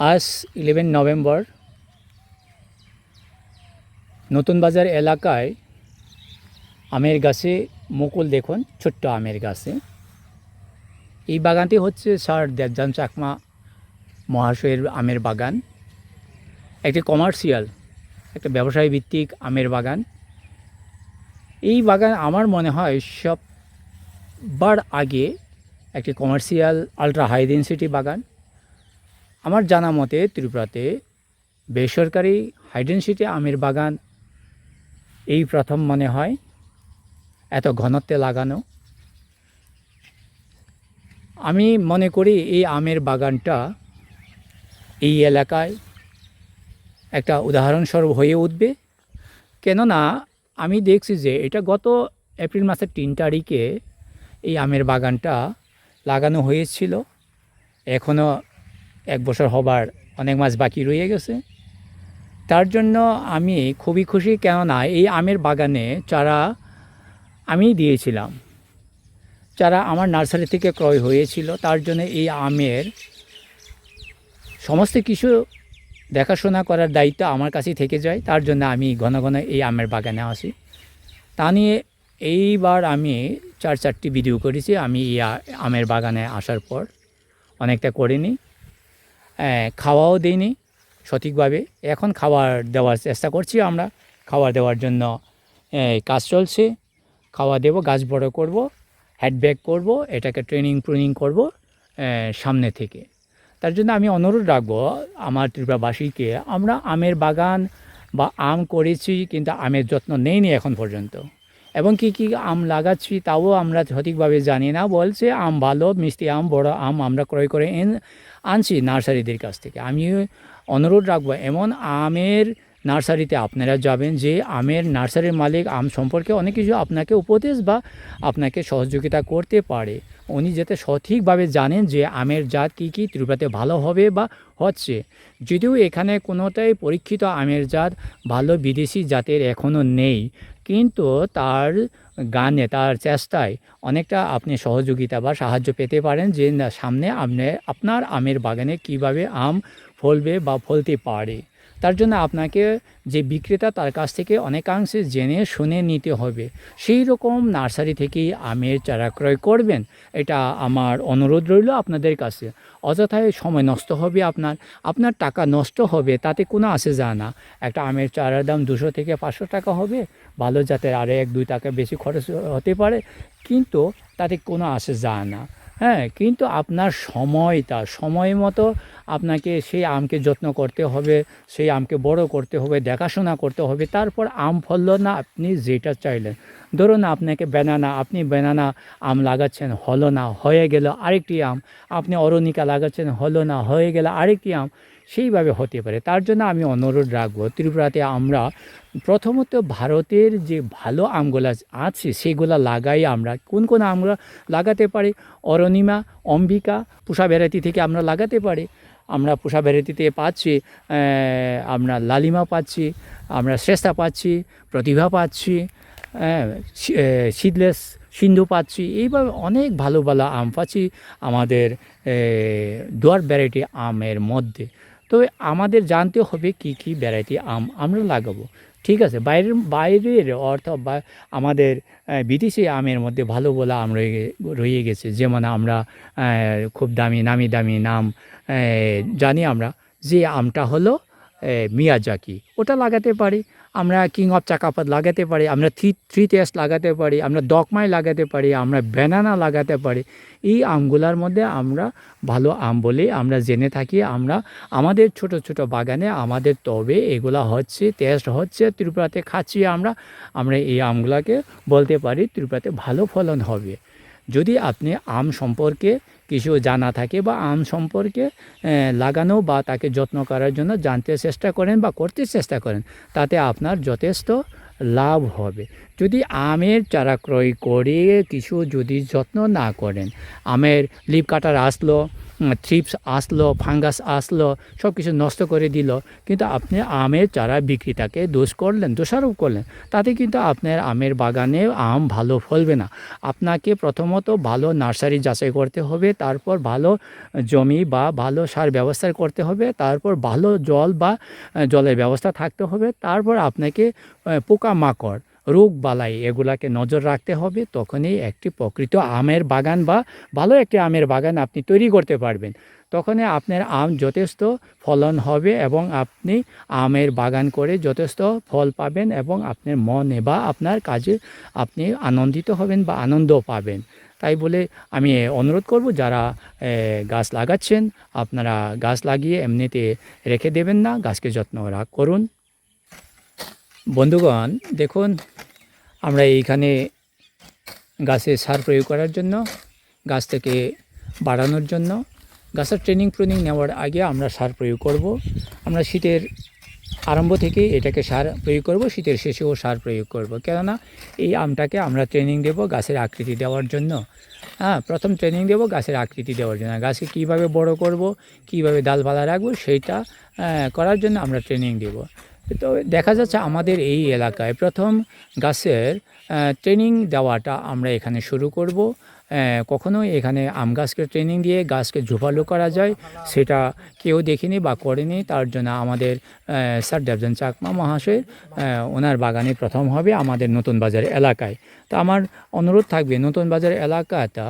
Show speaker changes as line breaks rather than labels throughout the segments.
আজ eleven November নতুন বাজার এলাকায় আমের গাছে মুকুল দেখুন, ছোট্ট আমের গাছে। এই বাগানটি হচ্ছে স্যার দেবজান চাকমা মহাশয়ের আমের বাগান। একটি কমার্শিয়াল একটা ব্যবসায় ভিত্তিক আমের বাগান। এই বাগান আমার মনে হয় সববার আগে একটি কমার্শিয়াল আলট্রা হাই ডেন্সিটি বাগান। আমার জানা মতে ত্রিপুরাতে বেসরকারি হাইডেন্সিটি আমের বাগান এই প্রথম মনে হয়। এত ঘনত্বে লাগানো। আমি মনে করি এই আমের বাগানটা এই এলাকায় একটা উদাহরণস্বরূপ হয়ে উঠবে। কেননা আমি দেখছি যে এটা গত এপ্রিল মাসের তিন তারিখে এই আমের বাগানটা লাগানো হয়েছিল। এখনও এক বছর হবার অনেক মাস বাকি রয়ে গেছে। তার জন্য আমি খুবই খুশি কেননা এই আমের বাগানে চারা আমি দিয়েছিলাম। চারা আমার নার্সারি থেকে ক্রয় হয়েছিল, তার জন্য এই আমের সমস্ত কিছু দেখাশোনা করার দায়িত্ব আমার কাছেই থেকে যায়, তার জন্য আমি ঘন ঘন এই আমের বাগানে আসি। তা নিয়ে এইবার আমি চার চারটি ভিডিও করেছি, আমি এই আমের বাগানে আসার পর অনেকটা করিনি। খাওয়াও দিইনি সঠিকভাবে। এখন খাবার দেওয়ার চেষ্টা করছি আমরা। খাবার দেওয়ার জন্য কাজ চলছে। খাওয়া দেবো, গাছ বড় করব হ্যাডব্যাক করব, এটাকে ট্রেনিং ট্রেনিং করব সামনে থেকে। তার জন্য আমি অনুরোধ রাখব আমার ত্রিপুরাবাসীকে, আমরা আমের বাগান বা আম করেছি কিন্তু আমের যত্ন নেইনি এখন পর্যন্ত। এবং কি কি আম লাগাচ্ছি তাও আমরা সঠিকভাবে জানি না। বলছে, আম ভালো, মিষ্টি আম, বড় আম আমরা ক্রয় করে এন, আনছি নার্সারিদের কাছ থেকে। আমি অনুরোধ রাখব, এমন আমের নার্সারিতে আপনারা যাবেন যে আমের নার্সারির মালিক আম সম্পর্কে অনেক কিছু আপনাকে উপদেশ বা আপনাকে সহযোগিতা করতে পারে। উনি যাতে সঠিকভাবে জানেন যে আমের জাত কী কী, ত্রিপুরাতে ভালো হবে বা হচ্ছে। যদিও এখানে কোনোটাই পরীক্ষিত আমের জাত ভালো বিদেশি জাতের এখনও নেই। কিন্তু তার গানে, তার চেষ্টায় অনেকটা আপনি সহযোগিতা বা সাহায্য পেতে পারেন যে সামনে আপনি, আপনার আমের বাগানে কীভাবে আম ফলবে বা ফলতে পারে। তার জন্য আপনাকে যে বিক্রেতা তার কাছ থেকে অনেকাংশে জেনে শুনে নিতে হবে। সেই রকম নার্সারি থেকেই আমের চারা ক্রয় করবেন, এটা আমার অনুরোধ রইল আপনাদের কাছে। অযথায় সময় নষ্ট হবে আপনার আপনার টাকা নষ্ট হবে, তাতে কোনো আসে যায় না। একটা আমের চারার দাম দুশো থেকে পাঁচশো টাকা হবে, ভালো জাতের আরও এক দুই টাকা বেশি খরচ হতে পারে, কিন্তু তাতে কোনো আসে যায় না। হ্যাঁ কিন্তু আপনার সময়টা, সময় মতো আপনাকে সেই আমকে যত্ন করতে হবে, সেই আমকে বড় করতে হবে, দেখাশোনা করতে হবে, তারপর আম ফলল না, আপনি যেটা চাইলেন। ধরুন আপনাকে বেনানা আপনি বেনানা আম লাগাচ্ছেন, হলো না, হয়ে গেল আরেকটি আম। আপনি অরণিকা লাগাচ্ছেন, হলো না, হয়ে গেল আরেকটি আম। সেইভাবে হতে পারে। তার জন্য আমি অনুরোধ রাখব, ত্রিপুরাতে আমরা প্রথমত ভারতের যে ভালো আমগুলো আছে, সেগুলো লাগাই আমরা। কোন কোন আমরা লাগাতে পারি? অরণিমা, অম্বিকা, পুষা ভ্যারাইটি থেকে আমরা লাগাতে পারি। আমরা পুষা ভ্যারাইটিতে পাচ্ছি আমরা লালিমা পাচ্ছি, আমরা শ্রেষ্ঠা পাচ্ছি, প্রতিভা পাচ্ছি সিডলেস সিন্ধু পাচ্ছি। এইভাবে অনেক ভালো ভালো আম পাচ্ছি আমাদের ডোয়ার ভ্যারাইটি আমের মধ্যে। তবে আমাদের জানতে হবে কি কি ভ্যারাইটি আম আমরা লাগাবো। ঠিক আছে? বাইরের বাইরের অর্থাৎ আমাদের বিদেশি আমের মধ্যে ভালো বলা আম রয়ে রয়ে গেছে। যেমন আমরা খুব দামি, নামি দামি নাম জানি আমরা। যে আমটা হলো মিয়াজাকি। ওটা লাগাতে পারি। আমরা কিং অফ চাকাপাত লাগাতে পারি, আমরা থ্রি থ্রি টেস্ট লাগাতে পারি, আমরা দকমাই লাগাতে পারি, আমরা ব্যানানা লাগাতে পারি। এই আমগুলার মধ্যে আমরা ভালো আম বলে আমরা জেনে থাকি, আমরা আমাদের ছোট ছোট বাগানে আমাদের তবে এগুলা হচ্ছে টেস্ট হচ্ছে, ত্রিপুরাতে খাচ্ছি আমরা আমরা এই আমগুলাকে বলতে পারি ত্রিপুরাতে ভালো ফলন হবে। যদি আপনি আম সম্পর্কে কিছু জানা থাকে বা আম সম্পর্কে লাগানো বা তাকে যত্ন করার জন্য জানতে চেষ্টা করেন বা করতে চেষ্টা করেন, তাতে আপনার যথেষ্ট লাভ হবে। যদি আমের চারা ক্রয় করে কিছু যদি যত্ন না করেন, আমের লিপ কাটার আসলো থ্রিপস আসলো ফাঙ্গাস আসলো সব কিছু নষ্ট করে দিল, কিন্তু আপনি আমের চারা বিক্রিটাকে দোষ করলেন, দোষারোপ করলেন, তাতে কিন্তু আপনার আমের বাগানে আম ভালো ফলবে না। আপনাকে প্রথমত ভালো নার্সারি যাচাই করতে হবে, তারপর ভালো জমি বা ভালো সার ব্যবস্থা করতে হবে, তারপর ভালো জল বা জলের ব্যবস্থা থাকতে হবে, তারপর আপনাকে পোকামাকড় রোগ বালাই এগুলাকে নজর রাখতে হবে। তখনই একটি প্রকৃত আমের বাগান বা ভালো একটি আমের বাগান আপনি তৈরি করতে পারবেন। তখনই আপনার আম যথেষ্ট ফলন হবে এবং আপনি আমের বাগান করে যথেষ্ট ফল পাবেন এবং আপনার মনে বা আপনার কাজে আপনি আনন্দিত হবেন বা আনন্দ পাবেন। তাই বলে আমি অনুরোধ করব, যারা গাছ লাগাচ্ছেন, আপনারা গাছ লাগিয়ে এমনিতে রেখে দেবেন না। গাছকে যত্ন রাখ করুন। বন্ধুগণ, দেখুন, আমরা এইখানে গাছে সার প্রয়োগ করার জন্য, গাছ থেকে বাড়ানোর জন্য, গাছের ট্রেনিং প্রুনিং নেওয়ার আগে আমরা সার প্রয়োগ করব। আমরা শীতের আরম্ভ থেকে এটাকে সার প্রয়োগ করব, শীতের শেষেও সার প্রয়োগ করব। কেননা, এই আমটাকে আমরা ট্রেনিং দেব গাছের আকৃতি দেওয়ার জন্য। হ্যাঁ প্রথম ট্রেনিং দেব গাছের আকৃতি দেওয়ার জন্য। গাছকে কীভাবে বড় করব, কীভাবে ডালপালা রাখব, সেইটা করার জন্য আমরা ট্রেনিং দেব। তো দেখা যাচ্ছে আমাদের এই এলাকায় প্রথম গাছের ট্রেনিং দেওয়াটা আমরা এখানে শুরু করব। কখনো এখানে আম গাছকে ট্রেনিং দিয়ে গাছকে ঝোপালো করা যায়, সেটা কেউ দেখিনি বা করেনি। তার জন্য আমাদের স্যার দেবজন চাকমা মহাশয় ওনার বাগানে প্রথম হবে আমাদের নতুন বাজার এলাকায়। তো আমার অনুরোধ থাকবে, নতুন বাজার এলাকাটা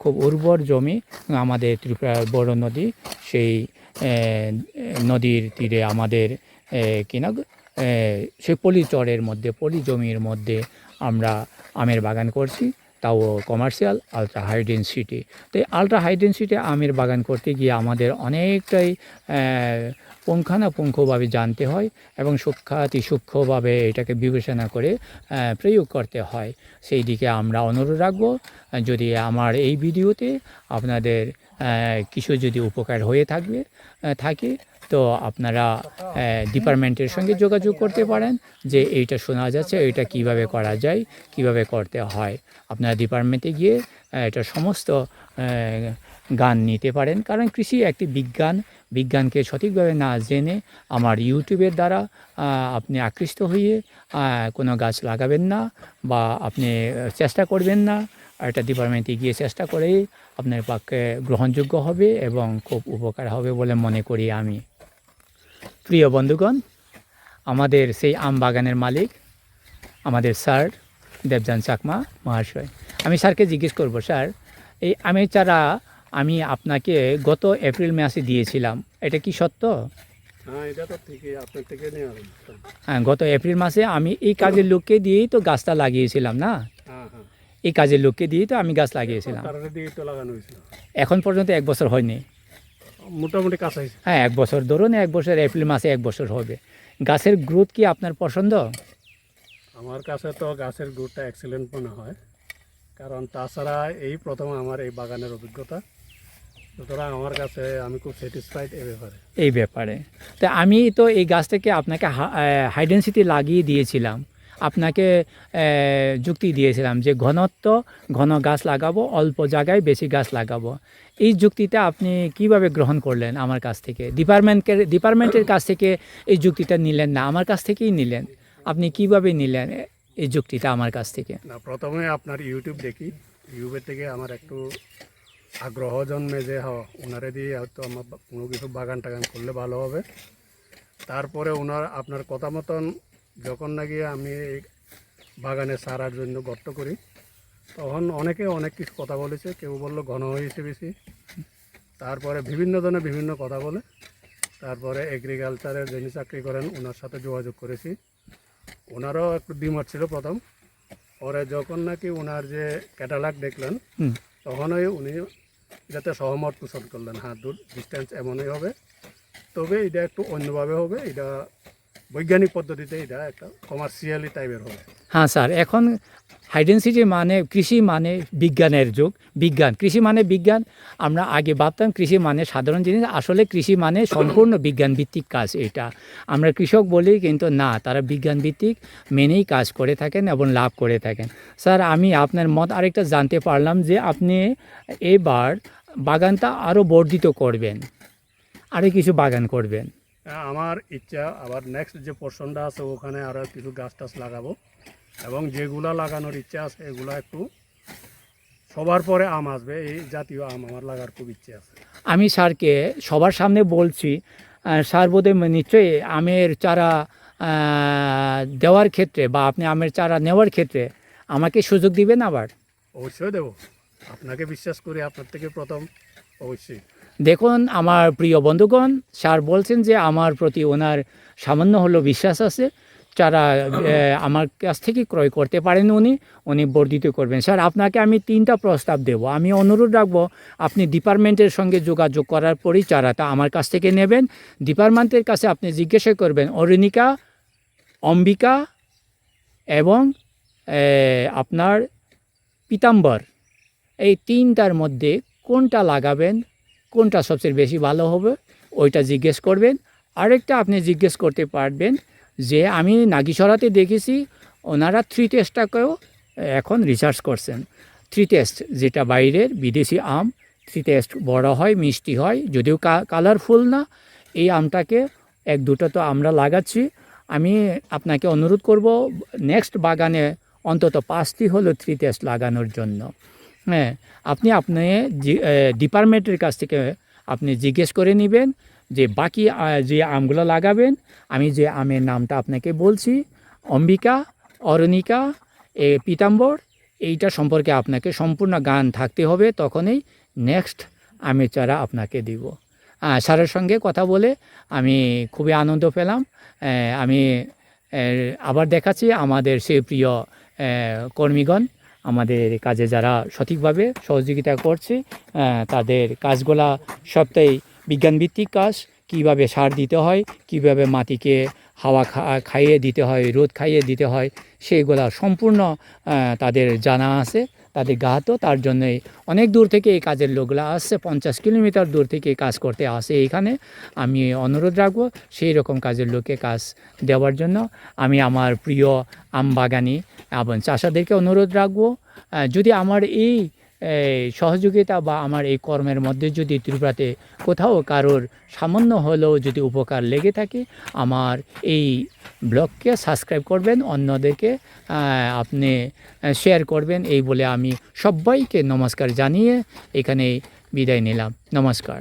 খুব উর্বর জমি আমাদের ত্রিপুরার বড় নদী, সেই নদীর তীরে আমাদের কিনা সেই পলি চরের মধ্যে পলি জমির মধ্যে আমরা আমের বাগান করছি। তাও কমার্শিয়াল আলট্রা হাই ডেন্সিটি তো এই আলট্রা হাই ডেন্সিটি আমের বাগান করতে গিয়ে আমাদের অনেকটাই পুঙ্খানুপুঙ্খভাবে জানতে হয় এবং সূক্ষাতি সূক্ষ্মভাবে এটাকে বিবেচনা করে প্রয়োগ করতে হয়। সেই দিকে আমরা অনুরোধ রাখব, যদি আমার এই ভিডিওতে আপনাদের কিছু যদি উপকার হয়ে থাকবে থাকে তো আপনারা ডিপার্টমেন্টের সঙ্গে যোগাযোগ করতে পারেন যে এইটা শোনা যাচ্ছে, এইটা কীভাবে করা যায়, কীভাবে করতে হয়। আপনারা ডিপার্টমেন্টে গিয়ে এটা সমস্ত গান নিতে পারেন। কারণ কৃষি একটি বিজ্ঞান, বিজ্ঞানকে সঠিকভাবে না জেনে আমার ইউটিউবের দ্বারা আপনি আকৃষ্ট হয়ে কোনো গাছ লাগাবেন না বা আপনি চেষ্টা করবেন না, একটা ডিপার্টমেন্টে গিয়ে চেষ্টা করেই আপনার পক্ষে গ্রহণযোগ্য হবে এবং খুব উপকার হবে বলে মনে করি আমি। প্রিয় বন্ধুগণ আমাদের সেই আম বাগানের মালিক আমাদের স্যার দেবযান চাকমা মহাশয়। আমি স্যারকে জিজ্ঞেস করব স্যার এই আমের চারা আমি আপনাকে গত এপ্রিল মাসে দিয়েছিলাম এটা কি সত্য?
হ্যাঁ।
হ্যাঁ গত এপ্রিল মাসে আমি এই কাজের লোককে দিয়েই তো গাছটা লাগিয়েছিলাম না?
হ্যাঁ হ্যাঁ।
এই কাজের লোককে দিয়েই তো আমি গাছ লাগিয়েছিলাম। এখন পর্যন্ত এক বছর হয়নি।
মোটামুটি কাছাইছে
হ্যাঁ এক বছর ধরুন এক বছর এপ্রিল মাসে এক বছর হবে। গাছের গ্রোথ কি আপনার পছন্দ?
আমার কাছে তো গাছের গ্রোথটা এক্সেলেন্ট মনে হয়। কারণ তাছাড়া এই প্রথম আমার এই বাগানের অভিজ্ঞতা। সুতরাং আমার কাছে আমি খুব স্যাটিসফাইড এ ব্যাপারে।
এই ব্যাপারে। তো আমি তো এই গাছটাকে আপনাকে হাইডেন্সিটি লাগিয়ে দিয়েছিলাম। আপনাকে যুক্তি দিয়েছিলাম যে ঘনত্ব, ঘন গাছ লাগাবো, অল্প জায়গায় বেশি গাছ লাগাবো। এই যুক্তিটা আপনি কীভাবে গ্রহণ করলেন আমার কাছ থেকে? ডিপার্টমেন্টের ডিপার্টমেন্টের কাছ থেকে এই যুক্তিটা নিলেন না? আমার কাছ থেকেই নিলেন। আপনি কীভাবে নিলেন এই যুক্তিটা আমার কাছ থেকে?
না, প্রথমে আপনার ইউটিউব দেখি। ইউটিউবের থেকে আমার একটু আগ্রহ জন্মে যে, হ ওনারে দিয়ে হয়তো আমার কোনো কিছু বাগান টাগান করলে ভালো হবে। তারপরে ওনার আপনার কথা মতন যখন নাকি আমি এই বাগানে সারার জন্য গর্ত করি তখন অনেকে অনেক কিছু কথা বলেছে। কেউ বলল ঘন হয়েছে বেশি। তারপরে বিভিন্ন জনে বিভিন্ন কথা বলে। তারপরে এগ্রিকালচারের যিনি চাকরি করেন ওনার সাথে যোগাযোগ করেছি। ওনারও একটু দ্বিমত ছিল প্রথম। পরে যখন নাকি ওনার যে ক্যাটালগ দেখলেন তখনই উনি এটাতে সহমত পোষণ করলেন হ্যাঁ দূর ডিস্টেন্স এমনই হবে। তবে এটা একটু অন্যভাবে হবে। এটা বৈজ্ঞানিক পদ্ধতিতে এটা একটা কমার্শিয়ালি টাইপের হবে।
হ্যাঁ স্যার, এখন হাইডেন্সিটি মানে কৃষি মানে বিজ্ঞানের যুগ। বিজ্ঞান, কৃষি মানে বিজ্ঞান। আমরা আগে ভাবতাম কৃষি মানে সাধারণ জিনিস, আসলে কৃষি মানে সম্পূর্ণ বিজ্ঞান ভিত্তিক কাজ এটা। আমরা কৃষক বলি কিন্তু না, তারা বিজ্ঞান ভিত্তিক মেনেই কাজ করে থাকেন এবং লাভ করে থাকেন। স্যার, আমি আপনার মত আরেকটা জানতে পারলাম যে আপনি এবার বাগানটা আরও বর্ধিত করবেন আরও কিছু বাগান করবেন।
আমার ইচ্ছা আবার নেক্সট যে পোর্শনটা আছে ওখানে আরও কিছু গাছ টাছ লাগাবো। এবং যেগুলা লাগানোর ইচ্ছা আছে এগুলা একটু সবার পরে আম আসবে এই জাতীয় আম আমার লাগার খুব ইচ্ছে আছে।
আমি স্যারকে সবার সামনে বলছি স্যার বোধহয় নিশ্চয়ই আমের চারা দেওয়ার ক্ষেত্রে বা আপনি আমের চারা নেওয়ার ক্ষেত্রে আমাকে সুযোগ দিবেন আবার?
অবশ্যই দেবো। আপনাকে বিশ্বাস করি আপনার থেকে প্রথম অবশ্যই।
দেখুন, আমার প্রিয় বন্ধুগণ, স্যার বলছেন যে আমার প্রতি ওনার সামান্য হলো বিশ্বাস আছে। যারা আমার কাছ থেকে ক্রয় করতে পারেন উনি উনি বর্ধিত করবেন। স্যার, আপনাকে আমি তিনটা প্রস্তাব দেব। আমি অনুরোধ রাখব, আপনি ডিপার্টমেন্টের সঙ্গে যোগাযোগ করার পরই চারাটা আমার কাছ থেকে নেবেন। ডিপার্টমেন্টের কাছে আপনি জিজ্ঞাসা করবেন অরুণিকা অম্বিকা এবং আপনার পিতাম্বর, এই তিনটার মধ্যে কোনটা লাগাবেন? কোনটা সবচেয়ে বেশি ভালো হবে, ওইটা জিজ্ঞেস করবেন। আরেকটা আপনি জিজ্ঞেস করতে পারবেন যে, আমি নাগিসরাতে দেখেছি, ওনারা থ্রি টেস্টটাকেও এখন রিসার্চ করছেন। থ্রি টেস্ট যেটা বাইরের বিদেশি আম থ্রি টেস্ট বড় হয়, মিষ্টি হয়, যদিও কালারফুল না, এই আমটাকে এক দুটো তো আমরা লাগাচ্ছি। আমি আপনাকে অনুরোধ করব নেক্সট বাগানে অন্তত পাঁচটি হলো থ্রি টেস্ট লাগানোর জন্য। হ্যাঁ আপনি আপনি ডিপার্টমেন্টের কাছ থেকে আপনি জিজ্ঞেস করে নেবেন যে বাকি যে আমগুলো লাগাবেন, আমি যে আমের নামটা আপনাকে বলছি, অম্বিকা, অরণিকা, এ, পিতাম্বর, এইটা সম্পর্কে আপনাকে সম্পূর্ণ গান থাকতে হবে, তখনই নেক্সট আমের চারা আপনাকে দিব। স্যারের সঙ্গে কথা বলে আমি খুবই আনন্দ পেলাম। আমি আবার দেখাচ্ছি আমাদের সেই প্রিয় কর্মীগণ। আমাদের কাজে যারা সঠিকভাবে সহযোগিতা করছে তাদের কাজগুলা সবটাই বিজ্ঞানভিত্তিক কাজ। কীভাবে সার দিতে হয়, কীভাবে মাটিকে হাওয়া খাইয়ে দিতে হয়, রোদ খাইয়ে দিতে হয় সেইগুলা সম্পূর্ণ তাদের জানা আছে, তাদের গাহাতো। তার জন্যই অনেক দূর থেকে এই কাজের লোকগুলা আসছে, পঞ্চাশ কিলোমিটার দূর থেকে কাজ করতে আসে এইখানে। আমি অনুরোধ রাখব সেই রকম কাজের লোককে কাজ দেওয়ার জন্য। আমি আমার প্রিয় আম বাগানি এবং চাষাদেরকে অনুরোধ রাখব যদি আমার এই সহযোগিতা বা আমার এই কর্মের মধ্যে যদি ত্রিপুরাতে কোথাও কারোর সামান্য হলেও যদি উপকার লেগে থাকে, আমার এই ব্লগকে সাবস্ক্রাইব করবেন, অন্যদেরকে আপনি শেয়ার করবেন, এই বলে আমি সবাইকে নমস্কার জানিয়ে এখানে বিদায় নিলাম। নমস্কার।